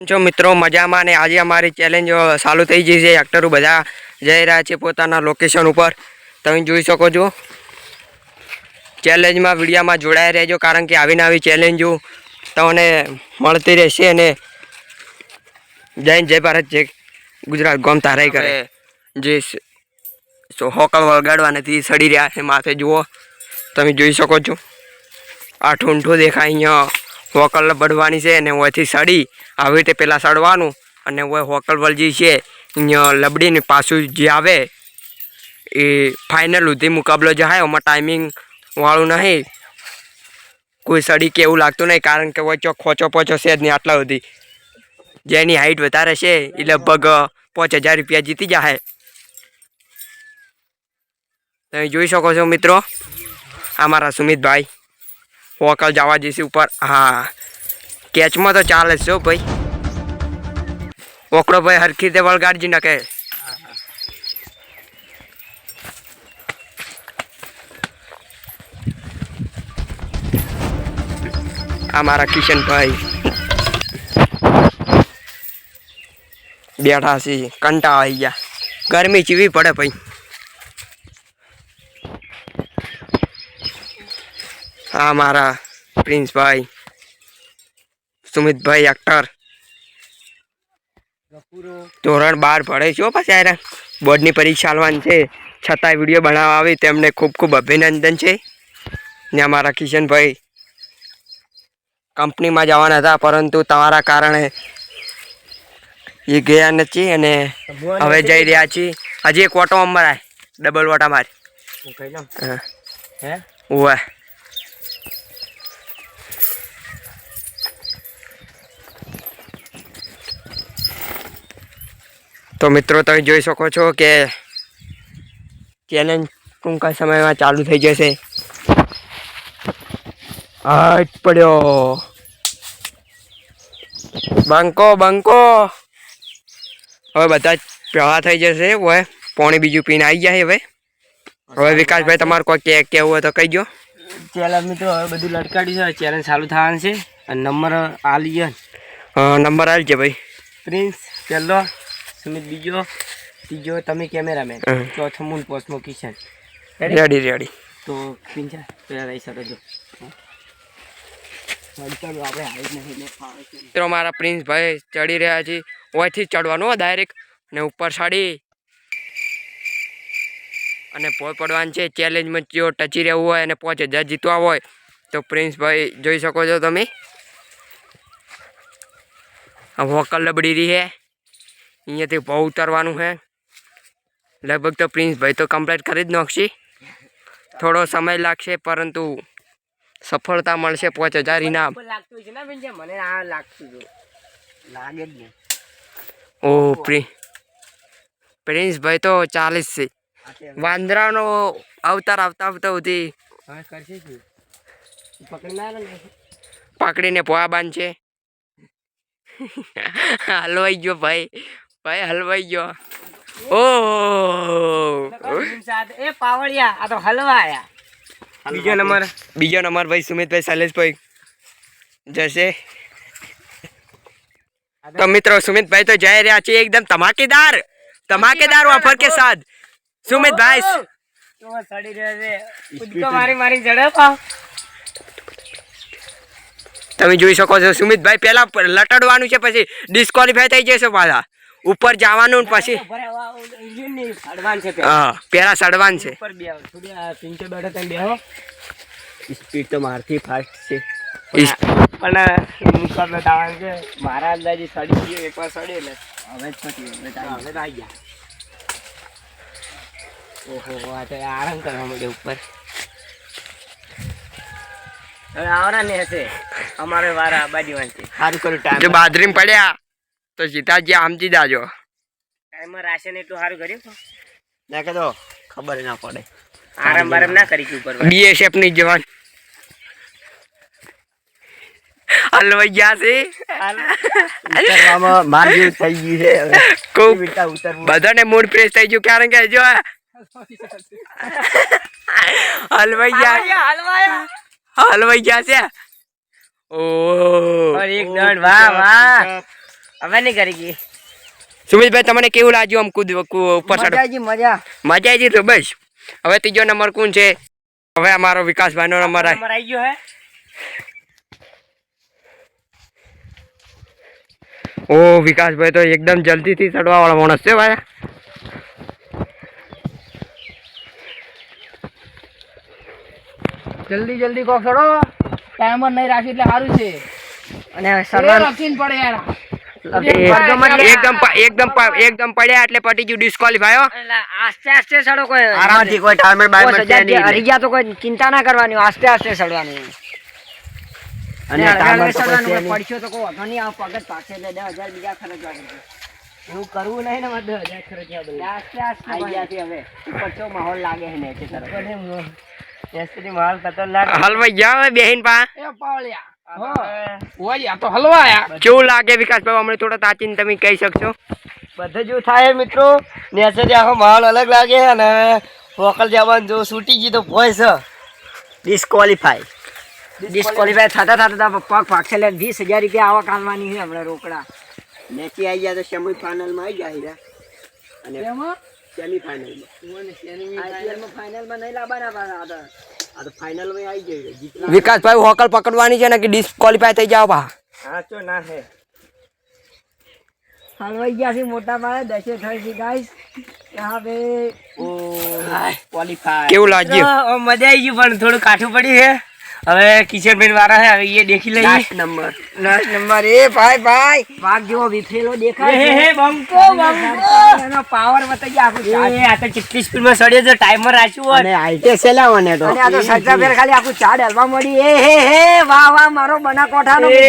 જો મિત્રો, મજામાં ને આજે અમારી ચેલેન્જ ચાલુ થઈ ગઈ છે. એક્ટરો બધા જઈ રહ્યા છે પોતાના લોકેશન ઉપર. તમે જોઈ શકો છો. ચેલેન્જમાં વિડીયામાં જોડાઈ રહેજો, કારણ કે આવીને આવી ચેલેન્જો તમને મળતી રહેશે અને જય જય ભારત જે ગુજરાત. ગોમ તારાઈ કરે. જે હોકલ વળગાડવા નથી સડી રહ્યા છે માથે, જુઓ. તમે જોઈ શકો છો. આ ઠૂંઠું દેખાય અહીંયા. હોકલ બળવાની છે અને ઓયથી સડી આવી રીતે પહેલાં સડવાનું અને ઓય હોકલ વળજી છે લબડીને પાછું જે આવે, એ ફાઇનલ સુધી મુકાબલો જે હોય, એમાં ટાઈમિંગ વાળું નહીં. કોઈ સડી કે એવું લાગતું નહીં, કારણ કે વચ્ચે ખોચો પોચો છે જ નહીં આટલા સુધી. જેની હાઈટ વધારે છે એ લગભગ પાંચ હજાર રૂપિયા જીતી જાય તમે જોઈ શકો છો મિત્રો, આ મારા સુમિતભાઈ. વોકલ જવા જઈશે ઉપર. હા. કેચમાં તો ચાલે જ છો ભાઈ. ઓકડો ભાઈ હરખી રીતે વળગાડજી નાખે આ મારા કિશનભાઈ બેઠા છે. કંટા આવી ગયા ગરમી ચીવી પડે ભાઈ. આ મારા પ્રિન્સભાઈ સુમિતભાઈ એક્ટર ધોરણ બાર ભણે છો પાછા યાર બોર્ડની પરીક્ષા આલવાની છે. છતાંય વીડિયો બનાવવા આવી તેમને ખૂબ ખૂબ અભિનંદન છે. ને અમારા કિશનભાઈ કંપનીમાં જવાના હતા પરંતુ તમારા કારણે એ ગયા નથી અને હવે જઈ રહ્યા છીએ. હજી એક ઓટો અમારા ડબલ ઓટા મારી હા હે. ઓવે તો મિત્રો તમે જોઈ શકો છો કે ચેલેન્જ ટૂંકા સમયમાં ચાલુ થઈ જશે. હાટ પડ્યો. બંકો બંકો. હવે બધા પ્રવાહ થઈ જશે. હવે પોણી બીજું પીને આવી જાય હવે. હવે વિકાસભાઈ તમારે કોઈ કે કેવું હોય તો કહી દો ચેલેન્જ મિત્રો હવે બધું લટકાડ્યું છે. ચેલેન્જ ચાલુ થવાનું છે. અને નંબર આલી નંબર આલજે ભાઈ. પ્રિન્સ પહેલો. સુમિત બીજો? ત્રીજો તમે કેમેરામેન. ચોથો મૂન પોસ્ટમો કિશન રેડી રેડી તો પિંજા પેલા રહી શકો છો. મિત્રો મારા પ્રિન્સભાઈ ચડી રહ્યા છે. ઓયથી જ ચડવાનું ડાયરેક્ટ ને ઉપર ચડી અને ભોય પડવાનું છે ચેલેન્જમાં જો ટચી રહેવું હોય અને પાંચ હજાર જીતવા હોય તો પ્રિન્સભાઈ જોઈ શકો છો તમે. વોકલ લબડી રહી છે અહીંયાથી બહુ ઉતરવાનું છે લગભગ તો પ્રિન્સભાઈ તો કમ્પ્લીટ કરી જ નાખશે. થોડો સમય લાગશે પરંતુ સફળતા મળશે પાંચ હજાર ઇનામ. ઓ પ્રિન્સભાઈ તો ચાલીસ છે. વાંદરાનો અવતાર આવતા આવતા સુધી પકડીને પોવા બાંધ છે. હલવાઈ ગયો ભાઈ. ભાઈ હલવાઈ ગયો. ઓ એ પાવળિયા આ તો હલવાયા. બીજો નંબર બીજો નંબર ભાઈ સુમિતભાઈ શૈલેષભાઈ જશે તો મિત્રો સુમિતભાઈ તો જઈ રહ્યા છે એકદમ ધમાકેદાર ધમાકેદાર ઓફર કે સાથ સુમિતભાઈ સડી રહ્યો છે. મારી મારી જડે તમે જોઈ શકો છો સુમિતભાઈ પહેલા લટડવાનું છે પછી ડિસ્કોલિફાય થઈ જશે પાછા. ઉપર જવાનું પછી છે પેલા. સડવાન છે. સ્પીડ તો મારથી ફાસ્ટ છે. પણ મારા અંદાજે સડી ગયો એકવાર સડી એટલે. હવે જ પછી હવે તો હવે આવી ગયા. ઓહો આ તો આરામ કરવા માંડ્યો ઉપર. હવે આવરા ને હશે. અમારે વારા આબાજી વાંચી સારું કર્યું જો ટાઈમ બાદરીમ પડ્યા. તો સીતાજી આમજી જાજો. ટાઈમમાં રાશન એટલું સારું કર્યું ના કે તો ખબર ના પડે. આરામ બારામ ના કરી ઉપર બીએસએફની જવાન. હલવાઈ ગયા છે? માર જેવું થઈ ગયું છે ખૂબ. બધાને મૂડ ફ્રેશ થઈ ગયું કારણ કે જો હલવાઈ ગયા હલવાઈ ગયા છે? ઓ એક દંડ. વાહ વાહ. હવે નહીં કરી ગઈ. સુમિતભાઈ તમને કેવું લાગ્યું આમ કૂદ ઉપર મજા મજા. મજા આવી તો બસ. હવે ત્રીજો નંબર કોણ છે? હવે અમારો વિકાસભાઈનો નંબર નંબર આવી ગયો હે. ઓ વિકાસભાઈ તો એકદમ જલ્દીથી ચડવા વાળા માણસ છે ભાઈ. જલ્દી જલ્દી કોક ચડો ટાઈમર નહીં રાખી એટલે સારું છે. અને એ પડે યાર. એકદમ એકદમ એકદમ પડ્યા એટલે પટી ગયું ડિસ્કોલિફાય આસ્તે આસ્તે ચડો કોઈ આરામથી કોઈ ટાઈમર બાઈમર બસ છે હજાર નહીં. હરી ગયા તો કોઈ ચિંતા ના કરવાની આસ્તે આસ્તે સડવાની. અને પડશો તો કોઈ વાંધો નહીં આવ પગત પાછે એટલે બીજા ખર્ચવા એવું કરવું નહીં ને મારે દસ ખર્ચવા પડે. આસ્તે આસ્તે આઈ ગયા છે હવે. ઉપર માહોલ લાગે છે ને માહોલ ખતરનાક હલવાઈ ગયા બેહીન પા. એ ઓય આ તો હલવાયા. કેવું લાગે વિકાસભાઈ અમને થોડા તાચીને તમે કહી શકશો? બધે જેવું થાય મિત્રો. નેચરથી આખો માહોલ અલગ લાગે અને વોકલ જવાનું જો છૂટી ગઈ તો ભોય છે. ડિસ્કોલિફાય થતા થતા પગ પાકશે એટલે વીસ હજાર રૂપિયા આવક આલવાની છે હમણાં રોકડા. મેચી આવી જાય તો સેમી ફાઇનલમાં આવી જાય. અને સેમી ફાઇનલ ફાઇનલમાં નહીં લાવવાના પાછા આ તો. ફાઇનલમાં આવી ગઈ જીતલા વિકાસભાઈ હોકલ પકડવાની છે ને કે ડિસ્કોલિફાય થઈ જાવ બા હા ચો ના હે. હલવાઈ ગયા છે મોટા પાયે દશે થઈ છે ગાઈસ હવે ઓ ક્વોલિફાય કેવું લાગ્યું? મજા આવી ગઈ પણ થોડું કાઠું પડ્યું છે. હવે કિશનભાઈ વાળા હે હવે એ દેખી લઈએ. લાસ્ટ નંબર લાસ્ટ નંબર એ ભાઈ ભાઈ. વાઘ જેવો વિફેલો દેખાય છે. બંકો બંકો. એનો પાવર બતાઈ ગયા આખું એ આ તો કેટલી સ્પીડમાં સડ્યો છે ટાઈમર રાખ્યું અને હાઈટે સેલાવાને તો. અને આ તો સજ્જા ફેર ખાલી આખું ચાડ હલવા મળી એ હે હે વાહ વાહ મારો બના કોઠાનો એ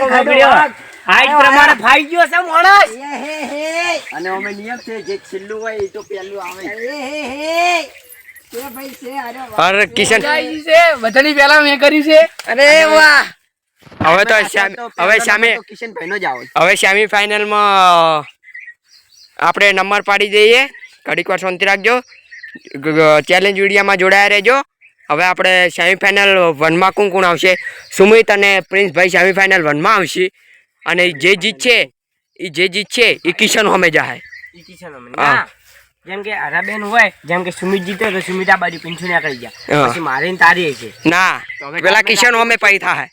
ખાધો વાઘ. હાઈટ પ્રમાણે ફાઈ ગયો છે મોણસ. એ હે હે અને અમે નિયમ છે જે છેલ્લું હોય એ તો પહેલું આવે. એ હે હે અરે કિશન. છે બધાની પેલા મેં કર્યું છે. અરે વાહ. હવે તો હવે સામે કિશનભાઈ નો જ આવે હવે સેમી ફાઇનલમાં આપણે નંબર પાડી દઈએ. ઘડીક વાર શાંતિ રાખજો. ચેલેન્જ વિડીયામાં જોડાયા રહેજો. હવે આપણે સેમિફાઇનલ વનમાં કોણ કોણ આવશે? સુમિત અને પ્રિન્સભાઈ સેમિફાઇનલ વનમાં આવશે. અને જે જીતશે એ જે જીતશે એ કિશન હોમે જાય કિશન હોમે. હા. ના જેમ કે હરાબેન હોય જેમ કે સુમિત જીતે તો સુમિત આ બાજુ પીંછું ના કરી જાય હા. પછી મારી ને તારી છે. ના હવે પેલા આપણે કિશન હોમે પૈ થાય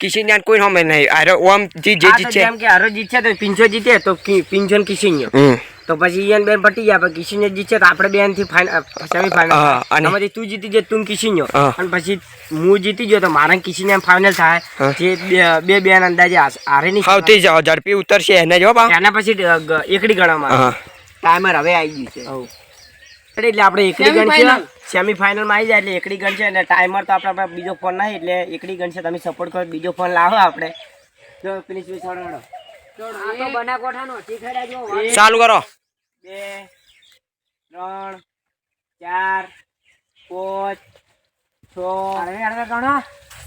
કિશન યાર કોઈ હોમે નહીં. અરે ઓમ જી જે આ તો જીતશે જેમ કે હરો જીતશે તો પીંછો જીતે તો કી- પીંછો ને કિશનયો હમ. તો પછી ઈયન બેન પટી જાય પછી કિશનને જીતશે તો આપણે બેનથી સેમી હા, અને- ફાઇનલ તું જીતી જાય તું કિશનયો હા. અને પછી હું જીતી ગયો તો મારા કિશન ફાઇનલ થાય હા. જે બે- બે બેન અંદાજે હાસ- હારે નહીં સૌથી જ ઝડપી ઉતરશે એને જો બા. એના પછી ડ- ગ- એકડી ગણવામાં આવે. હા. ટાઈમર હવે આવી ગયું છે. હઉ. એટલે આપણે એકડી ગણ છે. સેમીફાઈનલમાં સેમી ફાઇનલમાં આવી જાય એટલે એકડી છે. અને ટાઈમર તો આપણે બીજો ફોન નહીં એટલે એકડી છે. તમે સપોર્ટ કરો બીજો ફોન લાવો આપણે. જો બનાકોઠાનો શીખડાય ચાલુ કરો. બે ત્રણ ચાર પાંચ છ ગણો.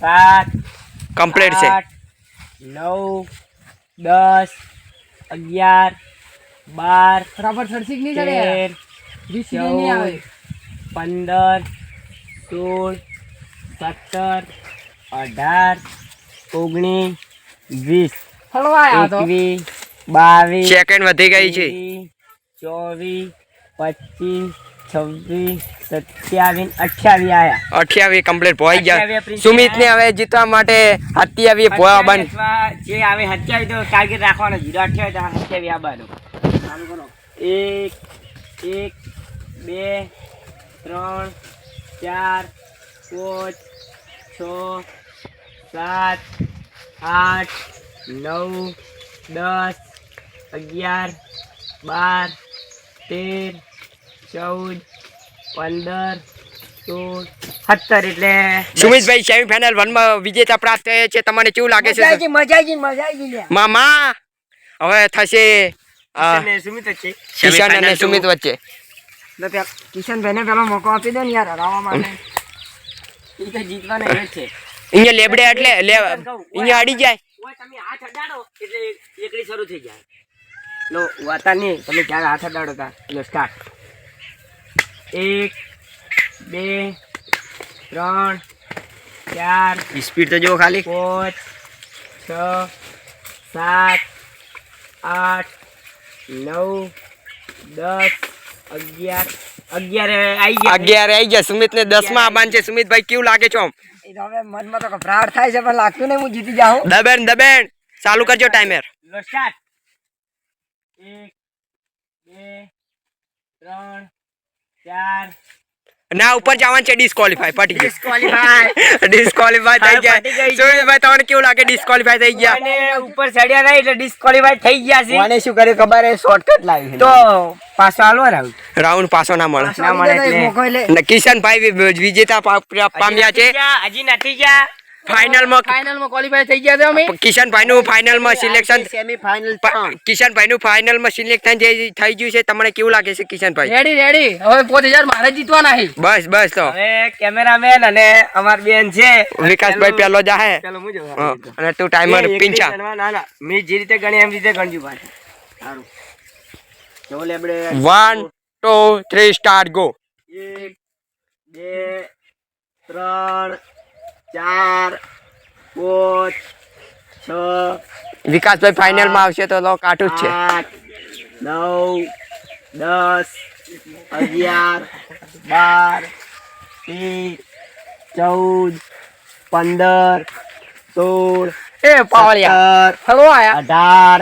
સાત કમ્પ્લીટ છે. આઠ, નવ દસ અગિયાર બાર બરાબર થર્સિક નહીં ચડે વીસ નહીં આવે. પંદર સોળ સત્તર અઢાર ઓગણીસ વીસ એકવીસ બાવીસ સેકન્ડ વધી ગઈ છે. ચોવીસ પચીસ છવ્વીસ સત્યાવીસ અઠ્યાવીસ આયા. અઠ્યાવીસ કમ્પ્લીટ પહોંચી ગયા. સુમિત ને હવે જીતવા માટે અત્યાવીસ પોવા બન જે આવે સત્યાવીસ તો ટાર્ગેટ રાખવાનો જીરો અઠ્યાવીસ સત્યાવીસ આવવાનું એક એક બે ત્રણ ચાર પાંચ છ સાત આઠ નવ દસ અગિયાર બાર તેર ચૌદ પંદર સોળ સત્તર એટલે સુમિતભાઈ સેમીફાઇનલ વનમાં વિજેતા પ્રાપ્ત થયા છે. તમને કેવું લાગે છે? મજા આવી ગઈ મજા આવી ગઈ મામા હવે થશે સુમિત જ કિશન અને સુમિત વચ્ચે. કિશનભાઈ ને પેલો મોકો આપી દો ને યાર હરાવવા માટે. એ તો જીતવાના એ છે. અહીંયા લેબડે એટલે અહીંયા અડી જાય. તમે હાથ અડાડો એટલે એકડી શરૂ થઈ જાય. લો વાતા નહીં તમે ક્યારે હાથ અડાડો તા? લો સ્ટાર્ટ એક બે ત્રણ ચાર સ્પીડ તો જો ખાલી. પાંચ છ સાત આઠ નવ દસ અગિયાર અગિયાર આવી ગયા અગિયાર આવી ગયા. સુમિત ને દસમાં આવવાનું છે સુમિતભાઈ કેવું લાગે છે આમ? એ તો હવે મનમાં તો ગભરાટ થાય છે પણ લાગતું નહીં હું જીતી જાઉં. દબેણ દબેણ ચાલુ કરજો ટાઈમર લો સ્ટાર્ટ એક બે ત્રણ ચાર ના ઉપર જવાનું છે ડિસ્કોલિફાય પટી ગયું. ડિસ્કોલિફાય ડિસ્કોલિફાય થઈ ગયા. ગઈ તમને કેવું લાગે? ડિસ્કોલિફાય થઈ ગયા? ઉપર ચડ્યા નહીં એટલે ડિસ્કોલિફાય થઈ ગયા છે. મને શું કર્યું ખબર એ શોર્ટકટ લાવી તો પાછો આલો રાઉન્ડ રાઉન્ડ પાછો ના મળે. ના મળે એટલે. કિશનભાઈ વિજેતા પામ્યા છે. હજી નથી ગયા. ફાઇનલમાં ફાઇનલમાં ક્વોલિફાય થઈ ગયા છે અમે. કિશનભાઈ નું ફાઇનલમાં સિલેક્શન સેમી ફાઇનલ કિશનભાઈ નું ફાઇનલમાં સિલેક્શન જે થઈ ગયું છે તમને કેવું લાગે છે કિશનભાઈ રેડી રેડી હવે પાંચ હજાર મારે જીતવાના છે. બસ બસ તો. હવે કેમેરામેન અને અમાર બેન છે. વિકાસભાઈ પેલો જાહે. ચાલો હું જોઉં. અને તું ટાઈમર પિંચા ના ના. મે જે રીતે ગણી એમ રીતે ગણજો ભાઈ. સારું. જો લેબડે one two three start go એક બે ત્રણ ચાર પાંચ છ વિકાસભાઈ ફાઇનલમાં આવશે તો લો કાઠું જ છે. નવ દસ અગિયાર બાર તેર ચૌદ પંદર સોળ એ પાવળિયા. હલવા આયા. અઢાર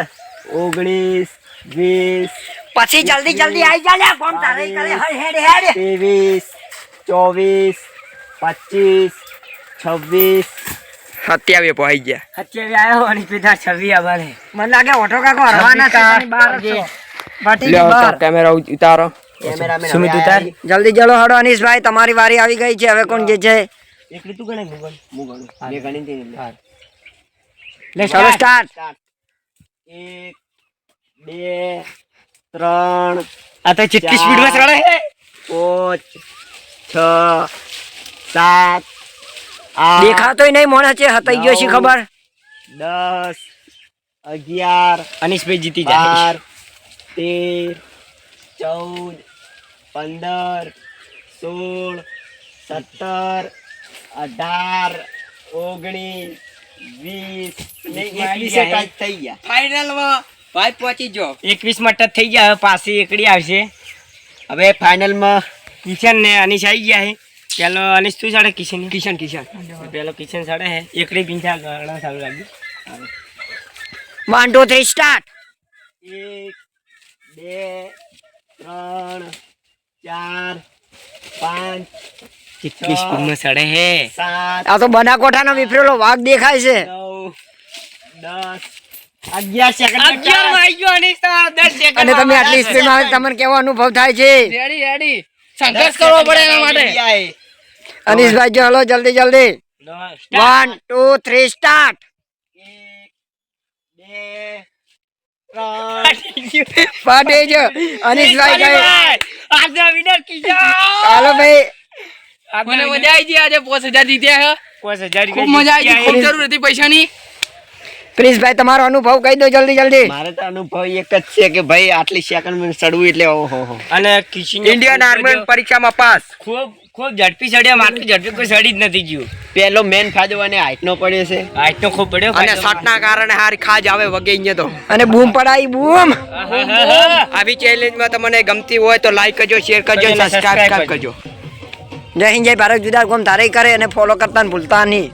ઓગણીસ વીસ પછી જલ્દી જલ્દી આવી જા ફોન તારે કરે. હેડ હેડ. ત્રેવીસ ચોવીસ પચીસ છવ્વીસ. સત્યાવીસ પહોંચી ગયા. સત્યાવી આવ્યો અને પિતા છવ્વી આવવાને મને લાગે ઓટો કાકો હરવાના છે કેમેરા ઉતારો. સુમિત ઉતાર. જલ્દી જલો હડો અનીશભાઈ તમારી વારી આવી ગઈ છે. હવે કોણ જે છે? એકલી તું ગણે હું. ગણ બે ગણી લે. ચાલો સ્ટાર્ટ એક બે ત્રણ. આ તો ચીટકી સ્પીડમાં ચડે પાંચ છ સાત દેખાતોય નહીં મોણા છે હતાઈ ગયો છે ખબર? દસ અગિયાર અનિશભાઈ જીતી જાય. તેર ચૌદ પંદર સોળ સત્તર અઢાર ઓગણીસ વીસ ને એકવીસે ટચ થઈ ગયા. ફાઇનલમાં ભાઈ પહોંચી જો એકવીસમાં ટચ થઈ ગયા હવે પાછી એકડી આવશે. હવે ફાઇનલમાં કિશન ને અનીશ આવી ગયા છે. પેલો અનીશ તું સાડે કિશન કિશન કિશન. પેલો કિશન સાડે હે એકડી પીંછા ઘણા સારું લાગ્યું. વન ટુ થ્રી સ્ટાર્ટ એક બે ત્રણ ચાર પાંચ કેટલી હે? આ તો બનાકોઠાનો વિફરેલો વાઘ દેખાય છે. દસ અગિયાર સેકન્ડ અને તમે આટલી સ્પીડમાં તમને કેવો અનુભવ થાય છે? રેડી રેડી સંઘર્ષ કરવો પડે એના માટે. અનિશભાઈ જો હલો જલ્દી જલ્દી. વન ટુ થ્રી સ્ટાર્ટ પાટે જો અનિશભાઈ કહે આજે વિનર કિશન હાલો ભાઈ. મને મજા આવી ગઈ આજે પોસ હજાર જીત્યા હે. પોસ હજાર ખૂબ મજા આવી ગઈ ખૂબ જરૂર હતી પૈસાની. પ્રિન્સભાઈ તમારો અનુભવ કહી દો જલ્દી જલ્દી. મારે તો અનુભવ એક જ છે કે ભાઈ આટલી સેકન્ડમાં ચડવું એટલે ઓહો અને કિશન ઇન્ડિયન આર્મી પરીક્ષામાં પાસ. ખૂબ ખૂબ ઝડપી ચડ્યા માત્ર ઝડપી કોઈ ચડી જ નથી ગયું. પેલો મેન ફાયદો અને હાઈટ નો પડ્યો છે. તો ખૂબ પડ્યો અને શોટના કારણે હારી ખાજ આવે વગે અહીંયા તો. અને બૂમ પડાઈ બૂમ. આવી ચેલેન્જમાં તમને ગમતી હોય તો લાઈક કરજો શેર કરજો સબસ્ક્રાઇબ કરજો. જય હિન્દ જય ભારત જુદા ગોમ તારે કરે અને ફોલો કરતા ભૂલતા નહીં.